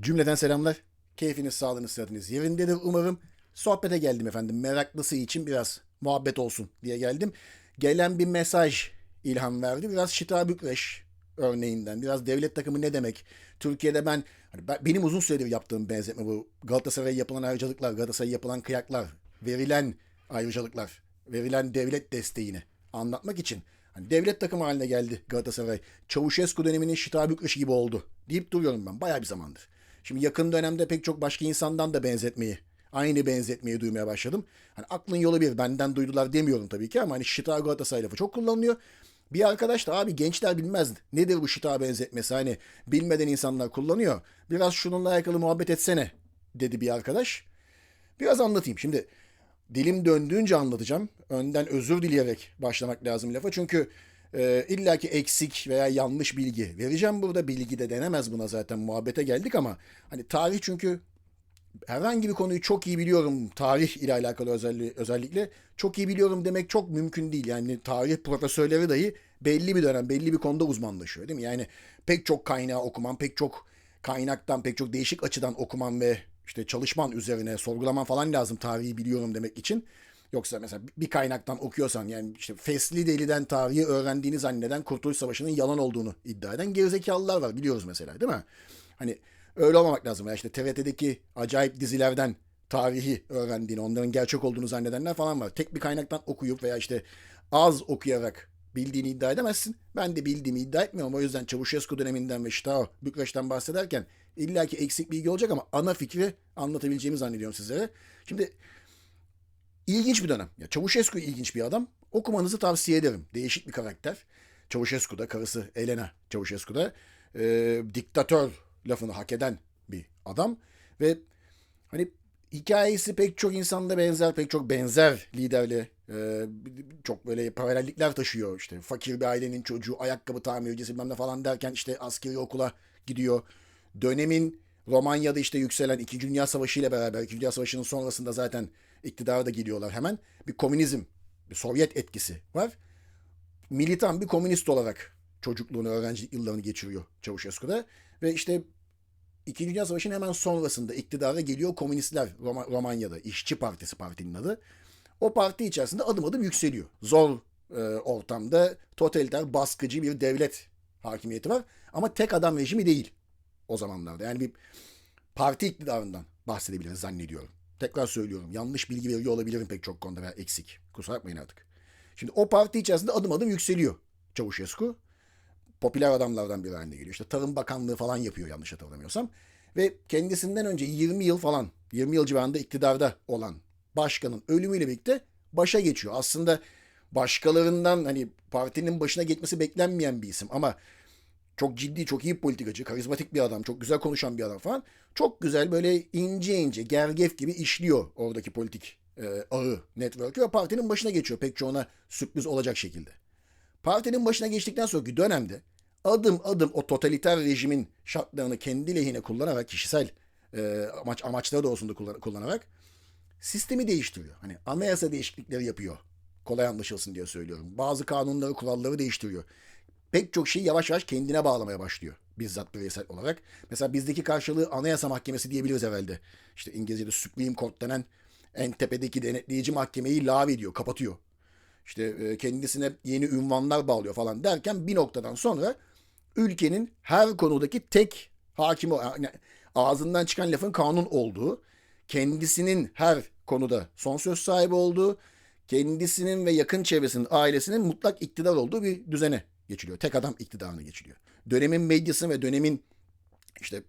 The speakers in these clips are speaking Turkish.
Cümleden selamlar. Keyfiniz, sağlığınız, sıhhatiniz yerindedir umarım. Sohbete geldim efendim. Meraklısı için biraz muhabbet olsun diye geldim. Gelen bir mesaj ilham verdi. Biraz Şita Bükreş örneğinden. Biraz devlet takımı ne demek? Türkiye'de ben, hani ben- benim uzun süredir yaptığım benzetme bu. Galatasaray'a yapılan ayrıcalıklar, Galatasaray'a yapılan kıyaklar, verilen ayrıcalıklar, verilen devlet desteğini anlatmak için hani devlet takımı haline geldi Galatasaray. Çavuşescu döneminin Şita Bükreş gibi oldu deyip duruyorum ben bayağı bir zamandır. Şimdi yakın dönemde pek çok başka insandan da benzetmeyi, aynı benzetmeyi duymaya başladım. Hani aklın yolu bir, benden duydular demiyorum tabii ki ama hani Şita Galatasaray lafı çok kullanılıyor. Bir arkadaş da abi gençler bilmez nedir bu Şita benzetmesi hani bilmeden insanlar kullanıyor. Biraz şununla alakalı muhabbet etsene dedi bir arkadaş. Biraz anlatayım. Şimdi dilim döndüğünce anlatacağım. Önden özür dileyerek başlamak lazım lafa. Çünkü e, illaki eksik veya yanlış bilgi vereceğim burada. Bilgi de denemez buna zaten muhabbete geldik ama hani tarih çünkü herhangi bir konuyu çok iyi biliyorum tarih ile alakalı özelliği, özellikle çok iyi biliyorum demek çok mümkün değil. Yani tarih profesörleri dahi belli bir dönem belli bir konuda uzmanlaşıyor değil mi? Yani pek çok kaynağı okuman, pek çok kaynaktan, pek çok değişik açıdan okuman ve işte çalışman üzerine sorgulaman falan lazım tarihi biliyorum demek için. Yoksa mesela bir kaynaktan okuyorsan yani işte Fesli Deli'den tarihi öğrendiğini zanneden Kurtuluş Savaşı'nın yalan olduğunu iddia eden gerizekalılar var biliyoruz mesela değil mi? Hani öyle olmamak lazım. Ya işte TRT'deki acayip dizilerden tarihi öğrendiğini, onların gerçek olduğunu zannedenler falan var. Tek bir kaynaktan okuyup veya işte az okuyarak bildiğini iddia edemezsin. Ben de bildiğimi iddia etmiyorum. O yüzden Çavuşescu döneminden ve Ştao, Bükreş'ten bahsederken illaki eksik bilgi olacak ama ana fikri anlatabileceğimi zannediyorum sizlere. Şimdi İlginç bir dönem. Ya Çavuşescu ilginç bir adam. Okumanızı tavsiye ederim. Değişik bir karakter. Çavuşescu da karısı Elena Çavuşescu da e, diktatör lafını hak eden bir adam ve hani hikayesi pek çok insanda benzer, pek çok benzer liderle e, çok böyle paralellikler taşıyor. İşte fakir bir ailenin çocuğu, ayakkabı tamircisi bilmem ne falan derken işte askeri okula gidiyor. Dönemin Romanya'da işte yükselen 2. Dünya Savaşı ile beraber 2. Dünya Savaşı'nın sonrasında zaten iktidara da geliyorlar hemen. Bir komünizm, bir Sovyet etkisi var. Militan bir komünist olarak çocukluğunu, öğrencilik yıllarını geçiriyor Çavuşescu'da. Ve işte İkinci Dünya Savaşı'nın hemen sonrasında iktidara geliyor komünistler Roma- Romanya'da. İşçi Partisi partinin adı. O parti içerisinde adım adım yükseliyor. Zor e, ortamda totaliter, baskıcı bir devlet hakimiyeti var. Ama tek adam rejimi değil o zamanlarda. Yani bir parti iktidarından bahsedebiliriz zannediyorum. Tekrar söylüyorum. Yanlış bilgi veriyor olabilirim pek çok konuda veya eksik. Kusura bakmayın artık. Şimdi o parti içerisinde adım adım yükseliyor Çavuşescu. Popüler adamlardan biri haline geliyor. İşte Tarım Bakanlığı falan yapıyor yanlış hatırlamıyorsam. Ve kendisinden önce 20 yıl falan, 20 yıl civarında iktidarda olan başkanın ölümüyle birlikte başa geçiyor. Aslında başkalarından hani partinin başına geçmesi beklenmeyen bir isim ama çok ciddi, çok iyi bir politikacı, karizmatik bir adam, çok güzel konuşan bir adam falan. Çok güzel böyle ince ince, gergef gibi işliyor oradaki politik e, ağı, network'ü ve partinin başına geçiyor pek çoğuna sürpriz olacak şekilde. Partinin başına geçtikten sonraki dönemde adım adım o totaliter rejimin şartlarını kendi lehine kullanarak, kişisel e, amaç amaçları da olsun da kullan- kullanarak sistemi değiştiriyor. Hani anayasa değişiklikleri yapıyor. Kolay anlaşılsın diye söylüyorum. Bazı kanunları, kuralları değiştiriyor pek çok şeyi yavaş yavaş kendine bağlamaya başlıyor. Bizzat bireysel olarak. Mesela bizdeki karşılığı Anayasa Mahkemesi diyebiliriz evvelde. İşte İngilizce'de Supreme Court denen en tepedeki denetleyici mahkemeyi lağvediyor, kapatıyor. İşte e, kendisine yeni ünvanlar bağlıyor falan derken bir noktadan sonra ülkenin her konudaki tek hakimi, yani ağzından çıkan lafın kanun olduğu, kendisinin her konuda son söz sahibi olduğu, kendisinin ve yakın çevresinin, ailesinin mutlak iktidar olduğu bir düzene geçiliyor. Tek adam iktidarına geçiliyor. Dönemin medyası ve dönemin işte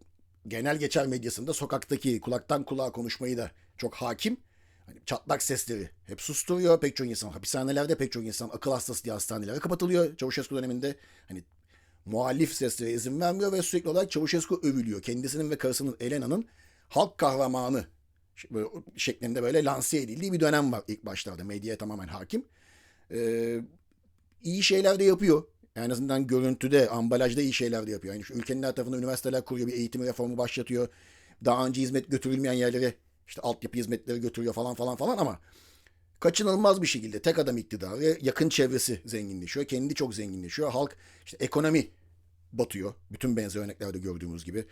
genel geçer medyasında sokaktaki kulaktan kulağa konuşmayı da çok hakim. Hani çatlak sesleri hep susturuyor. Pek çok insan hapishanelerde pek çok insan akıl hastası diye hastanelere kapatılıyor. Çavuşescu döneminde hani muhalif seslere izin vermiyor ve sürekli olarak Çavuşescu övülüyor. Kendisinin ve karısının Elena'nın halk kahramanı şeklinde böyle lanse edildiği bir dönem var ilk başlarda. Medyaya tamamen hakim. Ee, iyi şeyler de yapıyor. En azından görüntüde, ambalajda iyi şeyler de yapıyor. Yani şu ülkenin her tarafında üniversiteler kuruyor, bir eğitim reformu başlatıyor. Daha önce hizmet götürülmeyen yerlere işte altyapı hizmetleri götürüyor falan falan falan ama kaçınılmaz bir şekilde tek adam iktidarı, yakın çevresi zenginleşiyor, kendi çok zenginleşiyor. Halk işte ekonomi batıyor. Bütün benzer örneklerde gördüğümüz gibi.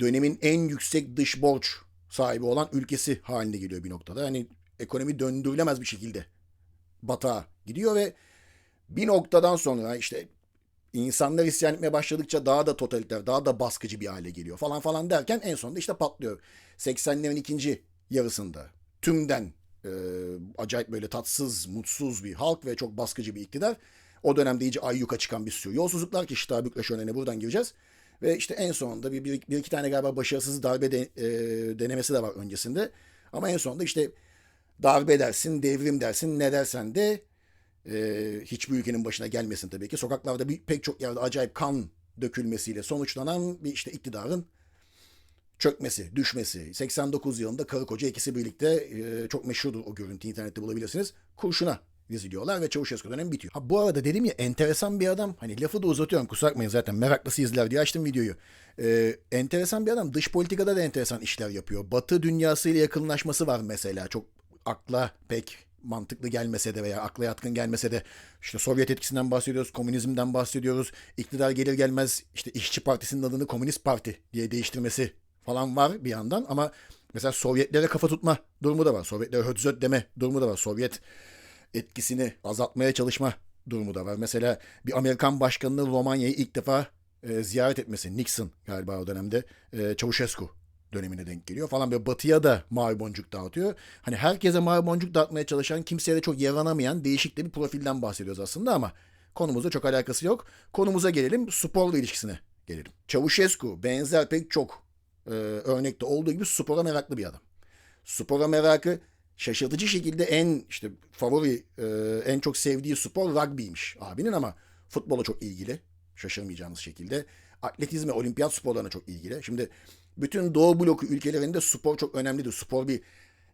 dönemin en yüksek dış borç sahibi olan ülkesi haline geliyor bir noktada. Hani ekonomi döndürülemez bir şekilde batağa gidiyor ve bir noktadan sonra işte insanlar isyan etmeye başladıkça daha da totaliter, daha da baskıcı bir hale geliyor falan falan derken en sonunda işte patlıyor. 80'lerin ikinci yarısında tümden e, acayip böyle tatsız, mutsuz bir halk ve çok baskıcı bir iktidar. O dönemde iyice ayyuka çıkan bir sürü yolsuzluklar ki işte Bükreş örneğine buradan gireceğiz. Ve işte en sonunda bir, bir, bir iki tane galiba başarısız darbe de, e, denemesi de var öncesinde. Ama en sonunda işte darbe dersin, devrim dersin, ne dersen de e, hiçbir ülkenin başına gelmesin tabii ki. Sokaklarda bir, pek çok yerde acayip kan dökülmesiyle sonuçlanan bir işte iktidarın çökmesi, düşmesi. 89 yılında karı koca ikisi birlikte e, çok meşhurdur o görüntü internette bulabilirsiniz. Kurşuna diziliyorlar ve Çavuşescu dönemi bitiyor. Ha bu arada dedim ya enteresan bir adam. Hani lafı da uzatıyorum kusura bakmayın zaten meraklısı izler diye açtım videoyu. Ee, enteresan bir adam. Dış politikada da enteresan işler yapıyor. Batı dünyasıyla yakınlaşması var mesela. Çok akla pek mantıklı gelmese de veya akla yatkın gelmese de işte Sovyet etkisinden bahsediyoruz, komünizmden bahsediyoruz. İktidar gelir gelmez işte İşçi Partisi'nin adını Komünist Parti diye değiştirmesi falan var bir yandan ama mesela Sovyetlere kafa tutma durumu da var. Sovyetlere hötzöt deme durumu da var. Sovyet etkisini azaltmaya çalışma durumu da var. Mesela bir Amerikan başkanının Romanya'yı ilk defa e, ziyaret etmesi. Nixon galiba o dönemde. E, Çavuşescu dönemine denk geliyor falan böyle batıya da mavi boncuk dağıtıyor. Hani herkese mavi boncuk dağıtmaya çalışan kimseye de çok yaranamayan değişik de bir profilden bahsediyoruz aslında ama konumuzla çok alakası yok. Konumuza gelelim sporla ilişkisine gelelim. Çavuşescu benzer pek çok e, örnekte olduğu gibi spora meraklı bir adam. Spora merakı şaşırtıcı şekilde en işte favori e, en çok sevdiği spor rugby'ymiş abinin ama futbola çok ilgili. Şaşırmayacağınız şekilde. Atletizme, olimpiyat sporlarına çok ilgili. Şimdi bütün Doğu bloku ülkelerinde spor çok önemlidir. Spor bir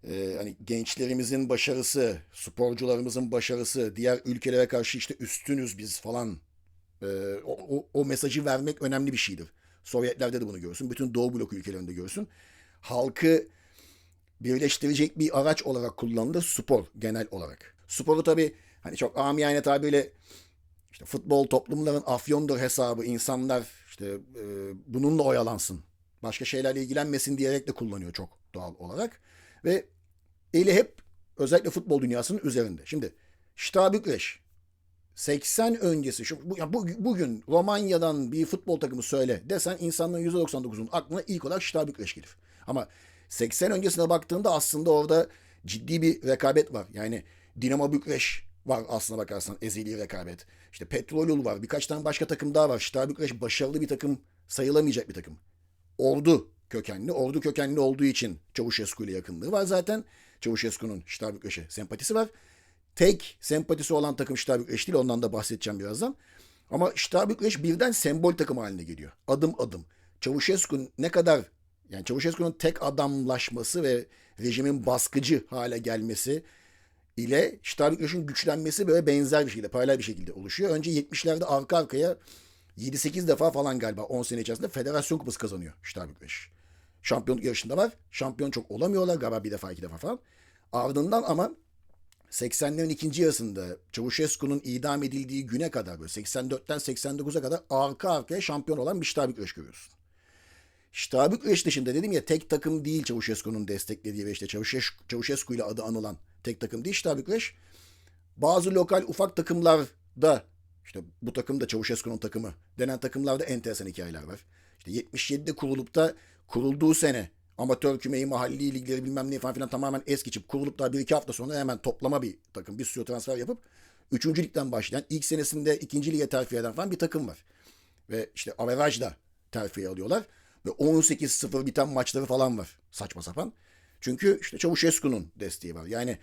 e, hani gençlerimizin başarısı, sporcularımızın başarısı, diğer ülkelere karşı işte üstünüz biz falan e, o, o, o mesajı vermek önemli bir şeydir. Sovyetlerde de bunu görürsün. Bütün Doğu bloku ülkelerinde görürsün. Halkı birleştirecek bir araç olarak kullanılır spor genel olarak. Sporu tabii hani çok amiyane tabirle işte futbol toplumların afyondur hesabı insanlar işte e, bununla oyalansın. Başka şeylerle ilgilenmesin diyerek de kullanıyor çok doğal olarak. Ve eli hep özellikle futbol dünyasının üzerinde. Şimdi Şta Bükreş 80 öncesi şu bu, bu, bugün Romanya'dan bir futbol takımı söyle desen insanların %99'un aklına ilk olarak Şta Bükreş gelir. Ama 80 öncesine baktığında aslında orada ciddi bir rekabet var. Yani Dinamo Bükreş var aslına bakarsan ezeli rekabet. İşte Petrolul var. Birkaç tane başka takım daha var. Şita Bükreş başarılı bir takım sayılamayacak bir takım. Ordu kökenli. Ordu kökenli olduğu için Çavuşescu ile yakınlığı var zaten. Çavuşescu'nun Şita Bükreş'e sempatisi var. Tek sempatisi olan takım Şita Bükreş değil. Ondan da bahsedeceğim birazdan. Ama Şita Bükreş birden sembol takım haline geliyor. Adım adım. Çavuşescu ne kadar yani Çavuşescu'nun tek adamlaşması ve rejimin baskıcı hale gelmesi ile Starbükreş'in güçlenmesi böyle benzer bir şekilde, paralel bir şekilde oluşuyor. Önce 70'lerde arka arkaya 7-8 defa falan galiba 10 sene içerisinde federasyon kupası kazanıyor Starbükreş. Şampiyonluk yarışında var. Şampiyon çok olamıyorlar galiba bir defa iki defa falan. Ardından ama 80'lerin ikinci yarısında Çavuşescu'nun idam edildiği güne kadar böyle 84'ten 89'a kadar arka arkaya şampiyon olan bir Starbükreş görüyorsun. Ştabük dışında dedim ya tek takım değil Çavuşescu'nun desteklediği ve işte Çavuşescu ile adı anılan tek takım değil Ştabük Bazı lokal ufak takımlarda işte bu takım da Çavuşescu'nun takımı denen takımlarda enteresan hikayeler var. İşte 77'de kurulup da kurulduğu sene amatör kümeyi, mahalli ligleri bilmem ne falan filan tamamen es geçip kurulup da bir iki hafta sonra hemen toplama bir takım, bir sürü transfer yapıp üçüncü ligden başlayan ilk senesinde ikinci lige terfi eden falan bir takım var. Ve işte averajda terfi alıyorlar. Ve 18-0 biten maçları falan var. Saçma sapan. Çünkü işte Çavuşescu'nun desteği var. Yani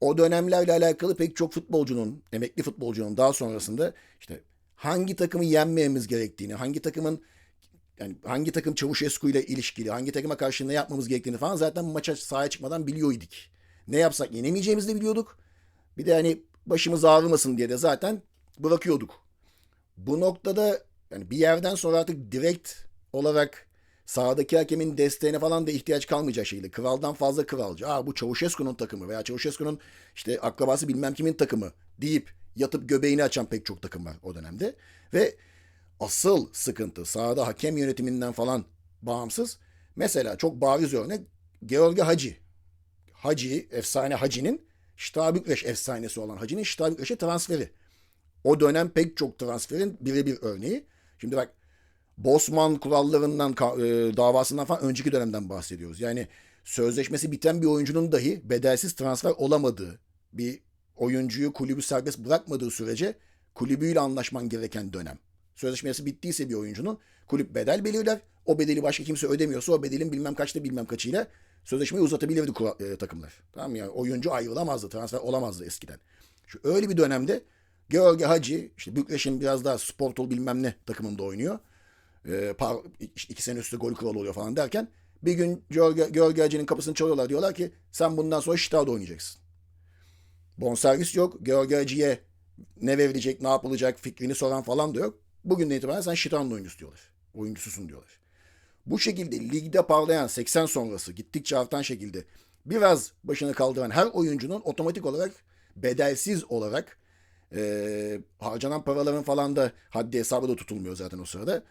o dönemlerle alakalı pek çok futbolcunun, emekli futbolcunun daha sonrasında işte hangi takımı yenmeyemiz gerektiğini, hangi takımın yani hangi takım Çavuşescu ile ilişkili, hangi takıma karşı ne yapmamız gerektiğini falan zaten maça sahaya çıkmadan biliyorduk. Ne yapsak yenemeyeceğimizi de biliyorduk. Bir de hani başımız ağrımasın diye de zaten bırakıyorduk. Bu noktada yani bir yerden sonra artık direkt olarak sahadaki hakemin desteğine falan da ihtiyaç kalmayacak şekilde. Kraldan fazla kralcı. Aa bu Çavuşescu'nun takımı veya Çavuşescu'nun işte akrabası bilmem kimin takımı deyip yatıp göbeğini açan pek çok takım var o dönemde. Ve asıl sıkıntı sahada hakem yönetiminden falan bağımsız. Mesela çok bariz örnek George Hacı. Hacı, efsane Hacı'nin Şita Bükreş efsanesi olan Hacı'nin Şita Bükreş'e transferi. O dönem pek çok transferin birebir örneği. Şimdi bak Bosman kurallarından e, davasından falan önceki dönemden bahsediyoruz. Yani sözleşmesi biten bir oyuncunun dahi bedelsiz transfer olamadığı, bir oyuncuyu kulübü serbest bırakmadığı sürece kulübüyle anlaşman gereken dönem. Sözleşmesi bittiyse bir oyuncunun kulüp bedel belirler. O bedeli başka kimse ödemiyorsa o bedelin bilmem kaçta bilmem kaçıyla sözleşmeyi uzatabilirdi e, takımlar. Tamam? Yani oyuncu ayrılamazdı, transfer olamazdı eskiden. Şu öyle bir dönemde George Hacı, işte Bükreş'in biraz daha sportol bilmem ne takımında oynuyor. Ee, par, iki sene üstü gol kralı oluyor falan derken bir gün George Hacı'nın kapısını çalıyorlar. Diyorlar ki sen bundan sonra Şita'da oynayacaksın. Bonservis yok. George Hacı'ya ne verilecek, ne yapılacak fikrini soran falan da yok. Bugünden itibaren sen Şita'nın oyuncusu diyorlar. Oyuncususun diyorlar. Bu şekilde ligde parlayan 80 sonrası gittikçe artan şekilde biraz başını kaldıran her oyuncunun otomatik olarak bedelsiz olarak e, harcanan paraların falan da haddi hesabı da tutulmuyor zaten o sırada.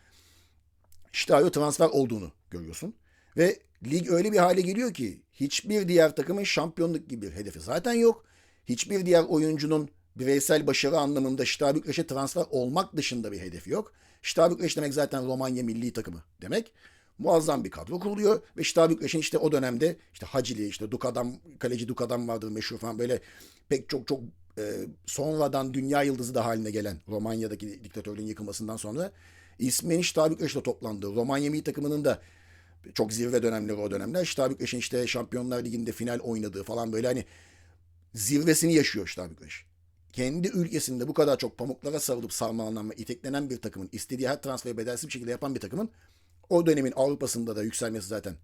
İşte transfer olduğunu görüyorsun. Ve lig öyle bir hale geliyor ki hiçbir diğer takımın şampiyonluk gibi bir hedefi zaten yok. Hiçbir diğer oyuncunun bireysel başarı anlamında Şita Bükreş'e transfer olmak dışında bir hedefi yok. Şita Bükreş demek zaten Romanya milli takımı demek. Muazzam bir kadro kuruluyor ve Şita Bükreş'in işte o dönemde işte Hacili, işte Dukadam, kaleci Dukadam vardır meşhur falan böyle pek çok çok e, sonradan dünya yıldızı da haline gelen Romanya'daki diktatörlüğün yıkılmasından sonra ismin Şita Bükreş'le toplandığı Romanya milli takımının da çok zirve dönemleri o dönemler. Şita Bükreş'in işte Şampiyonlar Ligi'nde final oynadığı falan böyle hani zirvesini yaşıyor Şita Bükreş kendi ülkesinde bu kadar çok pamuklara sarılıp sarmalanan ve iteklenen bir takımın istediği her transferi bedelsiz bir şekilde yapan bir takımın o dönemin Avrupa'sında da yükselmesi zaten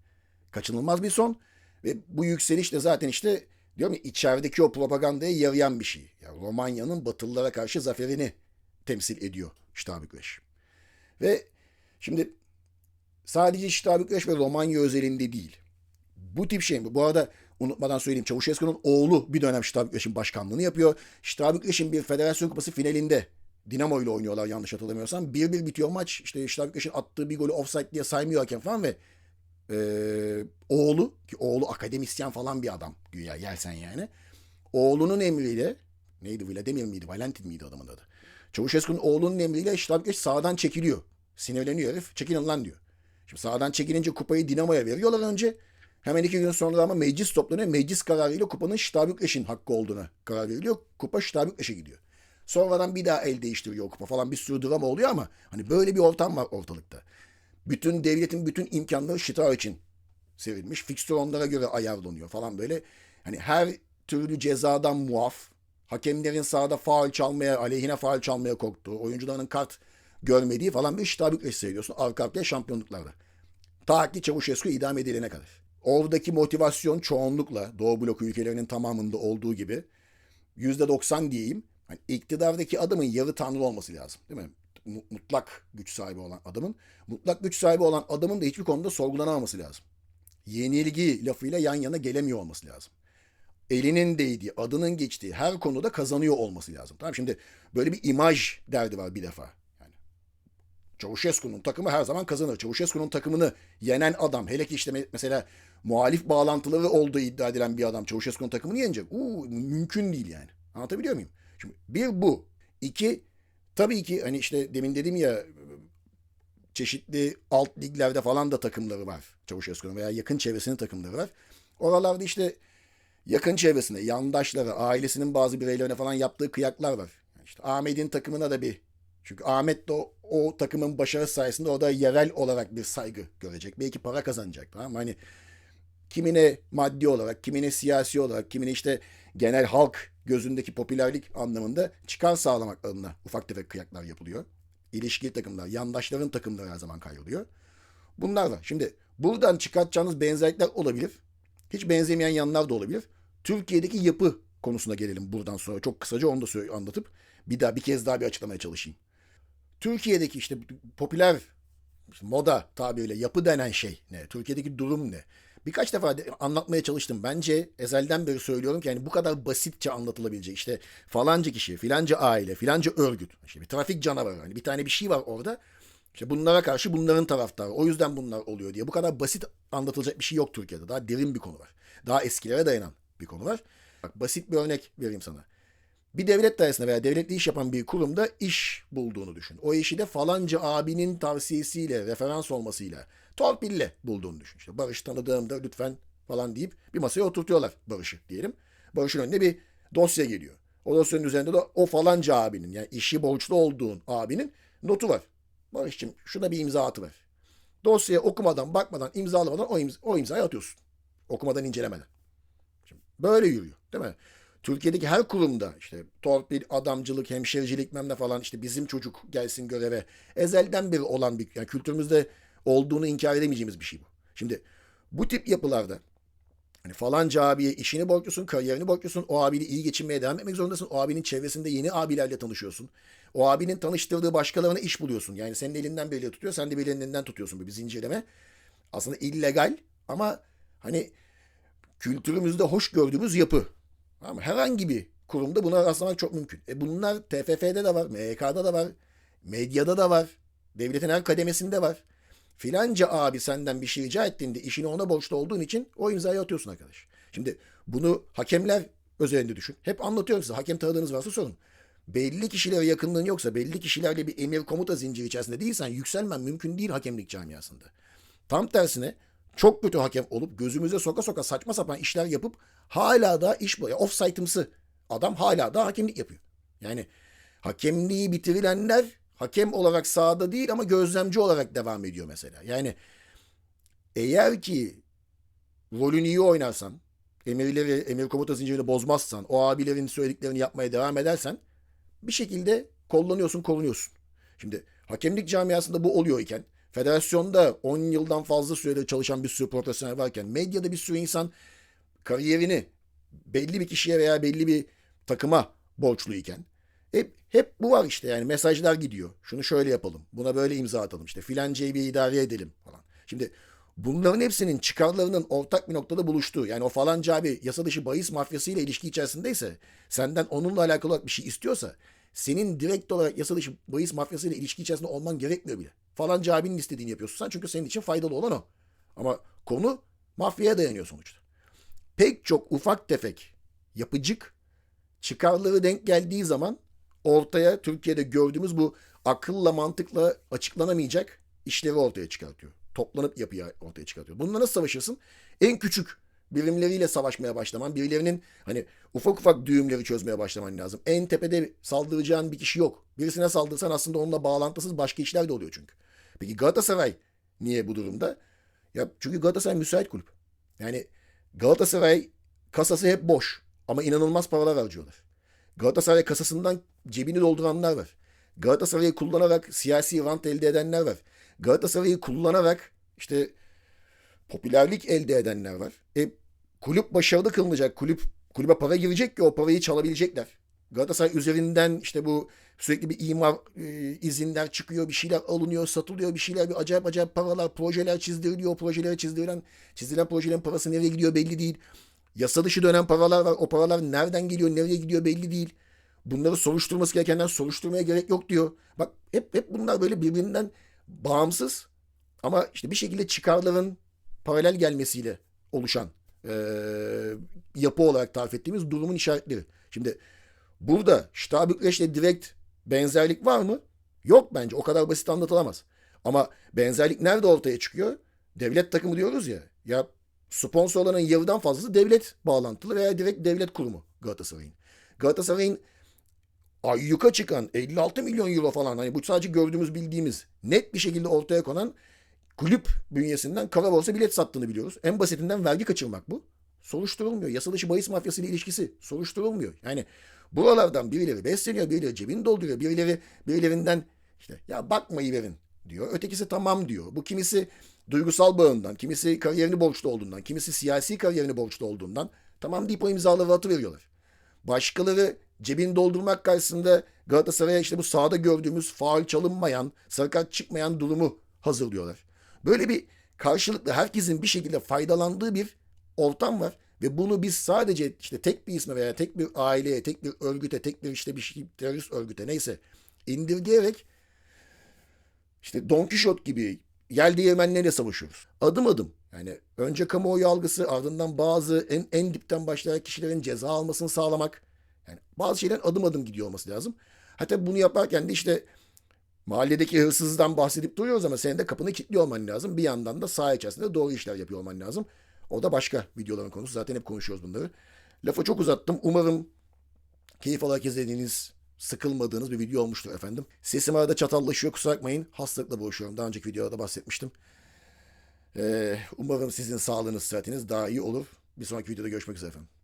kaçınılmaz bir son. Ve bu yükseliş de zaten işte diyorum ya içerideki o propagandaya yarayan bir şey. Yani Romanya'nın Batılılara karşı zaferini temsil ediyor Ştabükreş. Ve şimdi sadece Ştabükreş ve Romanya özelinde değil. Bu tip şey bu arada unutmadan söyleyeyim Çavuşescu'nun oğlu bir dönem Ştabükreş'in başkanlığını yapıyor. Ştabükreş'in bir federasyon kupası finalinde Dinamo ile oynuyorlar yanlış hatırlamıyorsam. 1-1 bitiyor maç. İşte Ştabükreş'in attığı bir golü offside diye saymıyor hakem falan ve e, oğlu ki oğlu akademisyen falan bir adam güya yersen yani. Oğlunun emriyle neydi Vladimir miydi Valentin miydi adamın adı. Çavuşescu'nun oğlunun emriyle Ştabükeş sağdan çekiliyor. Sinirleniyor herif. Çekilin lan diyor. Şimdi sağdan çekilince kupayı Dinamo'ya veriyorlar önce. Hemen iki gün sonra ama meclis toplanıyor. Meclis kararıyla kupanın Ştabükleş'in hakkı olduğuna karar veriliyor. Kupa Ştabükleş'e gidiyor. Sonradan bir daha el değiştiriyor kupa falan bir sürü drama oluyor ama hani böyle bir ortam var ortalıkta. Bütün devletin bütün imkanları Şita için serilmiş. Fikstür onlara göre ayarlanıyor falan böyle. Hani her türlü cezadan muaf. Hakemlerin sahada faal çalmaya, aleyhine faal çalmaya korktuğu, oyuncuların kart görmediği falan bir Ştabükleş seyrediyorsun arka arkaya şampiyonluklarda. Ta ki Çavuşescu idam edilene kadar. Oradaki motivasyon çoğunlukla Doğu blok ülkelerinin tamamında olduğu gibi %90 diyeyim. Yani iktidardaki adamın yarı tanrı olması lazım. Değil mi? Mutlak güç sahibi olan adamın. Mutlak güç sahibi olan adamın da hiçbir konuda sorgulanamaması lazım. Yenilgi lafıyla yan yana gelemiyor olması lazım. Elinin değdiği, adının geçtiği her konuda kazanıyor olması lazım. Tamam şimdi böyle bir imaj derdi var bir defa. Çavuşescu'nun takımı her zaman kazanır. Çavuşescu'nun takımını yenen adam hele ki işte mesela muhalif bağlantıları olduğu iddia edilen bir adam Çavuşescu'nun takımını yenecek. Uuu mümkün değil yani. Anlatabiliyor muyum? Şimdi bir bu. İki tabii ki hani işte demin dedim ya çeşitli alt liglerde falan da takımları var Çavuşescu'nun veya yakın çevresinin takımları var. Oralarda işte yakın çevresinde yandaşları, ailesinin bazı bireylerine falan yaptığı kıyaklar var. İşte Ahmet'in takımına da bir çünkü Ahmet de o, o takımın başarısı sayesinde o da yerel olarak bir saygı görecek. Belki para kazanacak. Tamam mı? Hani kimine maddi olarak, kimine siyasi olarak, kimine işte genel halk gözündeki popülerlik anlamında çıkar sağlamak adına ufak tefek kıyaklar yapılıyor. İlişkili takımlar, yandaşların takımları her zaman kayrılıyor. Bunlar var. Şimdi buradan çıkartacağınız benzerlikler olabilir. Hiç benzemeyen yanlar da olabilir. Türkiye'deki yapı konusuna gelelim buradan sonra. Çok kısaca onu da anlatıp bir daha bir kez daha bir açıklamaya çalışayım. Türkiye'deki işte popüler işte moda tabiriyle yapı denen şey ne? Türkiye'deki durum ne? Birkaç defa de anlatmaya çalıştım. Bence ezelden beri söylüyorum ki yani bu kadar basitçe anlatılabilecek işte falanca kişi, filanca aile, filanca örgüt. İşte bir trafik canavarı. Hani bir tane bir şey var orada. İşte bunlara karşı bunların taraftarı. O yüzden bunlar oluyor diye. Bu kadar basit anlatılacak bir şey yok Türkiye'de. Daha derin bir konu var. Daha eskilere dayanan bir konu var. Bak basit bir örnek vereyim sana. Bir devlet dairesinde veya devletli iş yapan bir kurumda iş bulduğunu düşün. O işi de falanca abinin tavsiyesiyle, referans olmasıyla, torpille bulduğunu düşün. İşte Barış tanıdığımda lütfen falan deyip bir masaya oturtuyorlar Barış'ı diyelim. Barış'ın önüne bir dosya geliyor. O dosyanın üzerinde de o falanca abinin yani işi borçlu olduğun abinin notu var. Barış'cığım şuna bir imza atıver. Dosyaya okumadan, bakmadan, imzalamadan o, imza, o imzayı atıyorsun. Okumadan, incelemeden. Böyle yürüyor değil mi? Türkiye'deki her kurumda işte torpil, adamcılık, hemşericilik, memle falan işte bizim çocuk gelsin göreve. Ezelden beri olan bir yani kültürümüzde olduğunu inkar edemeyeceğimiz bir şey bu. Şimdi bu tip yapılarda hani falanca abiye işini borçlusun, kariyerini borçlusun. O abiyle iyi geçinmeye devam etmek zorundasın. O abinin çevresinde yeni abilerle tanışıyorsun. O abinin tanıştırdığı başkalarına iş buluyorsun. Yani senin elinden birileri tutuyor, sen de birinin elinden tutuyorsun. Bu bir zincirleme. Aslında illegal ama hani kültürümüzde hoş gördüğümüz yapı. Ama herhangi bir kurumda buna rastlamak çok mümkün. E bunlar TFF'de de var, MYK'da da var, medyada da var, devletin her kademesinde var. Filanca abi senden bir şey rica ettiğinde işini ona borçlu olduğun için o imzayı atıyorsun arkadaş. Şimdi bunu hakemler özelinde düşün. Hep anlatıyorum size. Hakem tanıdığınız varsa sorun. Belli kişilere yakınlığın yoksa, belli kişilerle bir emir komuta zinciri içerisinde değilsen yükselmen mümkün değil hakemlik camiasında. Tam tersine çok kötü hakem olup gözümüze soka soka saçma sapan işler yapıp hala da iş bu. Offside'ımsı adam hala da hakemlik yapıyor. Yani hakemliği bitirilenler hakem olarak sahada değil ama gözlemci olarak devam ediyor mesela. Yani eğer ki rolünü iyi oynarsan, emirleri, emir komuta zincirini bozmazsan, o abilerin söylediklerini yapmaya devam edersen bir şekilde kollanıyorsun, korunuyorsun. Şimdi hakemlik camiasında bu oluyor iken Federasyonda 10 yıldan fazla süredir çalışan bir sürü profesyonel varken medyada bir sürü insan kariyerini belli bir kişiye veya belli bir takıma borçluyken hep, hep bu var işte yani mesajlar gidiyor. Şunu şöyle yapalım. Buna böyle imza atalım. işte filancayı bir idare edelim falan. Şimdi bunların hepsinin çıkarlarının ortak bir noktada buluştuğu. Yani o falanca abi yasa dışı bahis mafyasıyla ilişki içerisindeyse senden onunla alakalı olarak bir şey istiyorsa senin direkt olarak yasa dışı bahis mafyasıyla ilişki içerisinde olman gerekmiyor bile. Falanca abinin istediğini yapıyorsun sen çünkü senin için faydalı olan o. Ama konu mafyaya dayanıyor sonuçta. Pek çok ufak tefek yapıcık çıkarları denk geldiği zaman ortaya Türkiye'de gördüğümüz bu akılla mantıkla açıklanamayacak işleri ortaya çıkartıyor. Toplanıp yapıyı ortaya çıkartıyor. Bununla nasıl savaşırsın? En küçük birimleriyle savaşmaya başlaman, birilerinin hani ufak ufak düğümleri çözmeye başlaman lazım. En tepede saldıracağın bir kişi yok. Birisine saldırsan aslında onunla bağlantısız başka işler de oluyor çünkü. Peki Galatasaray niye bu durumda? Ya çünkü Galatasaray müsait kulüp. Yani Galatasaray kasası hep boş ama inanılmaz paralar harcıyorlar. Galatasaray kasasından cebini dolduranlar var. Galatasaray'ı kullanarak siyasi rant elde edenler var. Galatasaray'ı kullanarak işte popülerlik elde edenler var. E, kulüp başarılı kılınacak. Kulüp kulübe para girecek ki o parayı çalabilecekler. Galatasaray üzerinden işte bu sürekli bir imar e, izinler çıkıyor, bir şeyler alınıyor, satılıyor, bir şeyler bir acayip acayip paralar, projeler çizdiriliyor. Projelere çizdirilen, çizilen projelerin parası nereye gidiyor belli değil. Yasa dışı dönen paralar var. O paralar nereden geliyor, nereye gidiyor belli değil. Bunları soruşturması gerekenler soruşturmaya gerek yok diyor. Bak hep hep bunlar böyle birbirinden bağımsız ama işte bir şekilde çıkarların paralel gelmesiyle oluşan e, yapı olarak tarif ettiğimiz durumun işaretleri. Şimdi burada Stabükreş'le direkt benzerlik var mı? Yok bence. O kadar basit anlatılamaz. Ama benzerlik nerede ortaya çıkıyor? Devlet takımı diyoruz ya. Ya sponsorların yarıdan fazlası devlet bağlantılı veya direkt devlet kurumu Galatasaray'ın. Galatasaray'ın ayyuka çıkan 56 milyon euro falan hani bu sadece gördüğümüz bildiğimiz net bir şekilde ortaya konan kulüp bünyesinden kara borsa bilet sattığını biliyoruz. En basitinden vergi kaçırmak bu. Soruşturulmuyor. Yasa dışı bahis mafyasıyla ilişkisi soruşturulmuyor. Yani buralardan birileri besleniyor, birileri cebini dolduruyor, birileri birilerinden işte ya bakmayı verin diyor. Ötekisi tamam diyor. Bu kimisi duygusal bağından, kimisi kariyerini borçlu olduğundan, kimisi siyasi kariyerini borçlu olduğundan tamam deyip o imzaları atı veriyorlar. Başkaları cebini doldurmak karşısında Galatasaray'a işte bu sahada gördüğümüz faal çalınmayan, sarı kart çıkmayan durumu hazırlıyorlar. Böyle bir karşılıklı herkesin bir şekilde faydalandığı bir ortam var. Ve bunu biz sadece işte tek bir isme veya tek bir aileye, tek bir örgüte, tek bir işte bir şey, terörist örgüte neyse indirgeyerek işte Don Kişot gibi yel değirmenleriyle savaşıyoruz. Adım adım. Yani önce kamuoyu algısı ardından bazı en, en dipten başlayan kişilerin ceza almasını sağlamak. Yani bazı şeylerin adım adım gidiyor olması lazım. Hatta bunu yaparken de işte mahalledeki hırsızdan bahsedip duruyoruz ama senin de kapını kilitliyor olman lazım. Bir yandan da saha içerisinde doğru işler yapıyor olman lazım. O da başka videoların konusu. Zaten hep konuşuyoruz bunları. Lafı çok uzattım. Umarım keyif alarak izlediğiniz, sıkılmadığınız bir video olmuştur efendim. Sesim arada çatallaşıyor kusura bakmayın. Hastalıkla boğuşuyorum. Daha önceki videoda bahsetmiştim. Ee, umarım sizin sağlığınız, sıhhatiniz daha iyi olur. Bir sonraki videoda görüşmek üzere efendim.